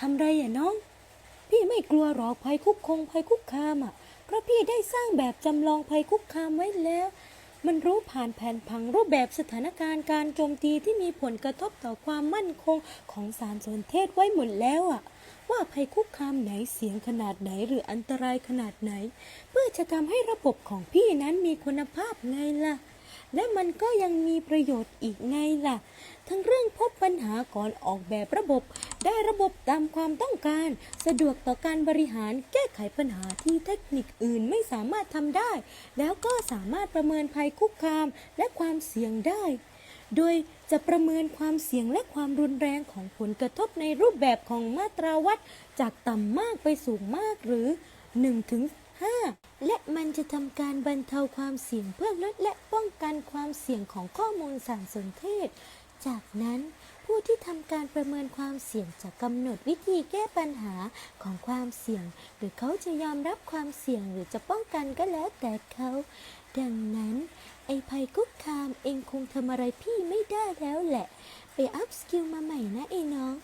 ทำไรอะน้อง พี่ไม่กลัวหรอกภัยคุกคงภัยคุกคามอะ เพราะพี่ได้สร้างแบบจำลองภัยคุกคามไว้แล้ว มันรู้ผ่านแผนผังรูปแบบสถานการณ์การโจมตีที่มีผลกระทบต่อความมั่นคงของสารสนเทศไว้หมดแล้วอะ ว่าภัยคุกคามไหนเสียงขนาดไหนหรืออันตรายขนาดไหน เพื่อจะทำให้ระบบของพี่นั้นมีคุณภาพไงล่ะและมันก็ยังมีประโยชน์อีกไงล่ะ ทั้งเรื่องพบปัญหาก่อนออกแบบระบบ ได้ระบบตามความต้องการ สะดวกต่อการบริหารแก้ไขปัญหาที่เทคนิคอื่นไม่สามารถทำได้ แล้วก็สามารถประเมินภัยคุกคามและความเสี่ยงได้ โดยจะประเมินความเสี่ยงและความรุนแรงของผลกระทบในรูปแบบของมาตราวัด จากต่ำมากไปสูงมากหรือ 1 ถึง 5 และมันจะทำการบรรเทาความเสี่ยงเพื่อลดและป้องกันความเสี่ยงของข้อมูลสารสนเทศ จากนั้นผู้ที่ทำการประเมินความเสี่ยงจะกำหนดวิธีแก้ปัญหาของความเสี่ยง หรือเขาจะยอมรับความเสี่ยงหรือจะป้องกันก็แล้วแต่เขา ดังนั้นไอ้ภัยคุกคามเองคงทำอะไรพี่ไม่ได้แล้วแหละ ไปอัพสกิลมาใหม่นะไอ้น้องบายบาย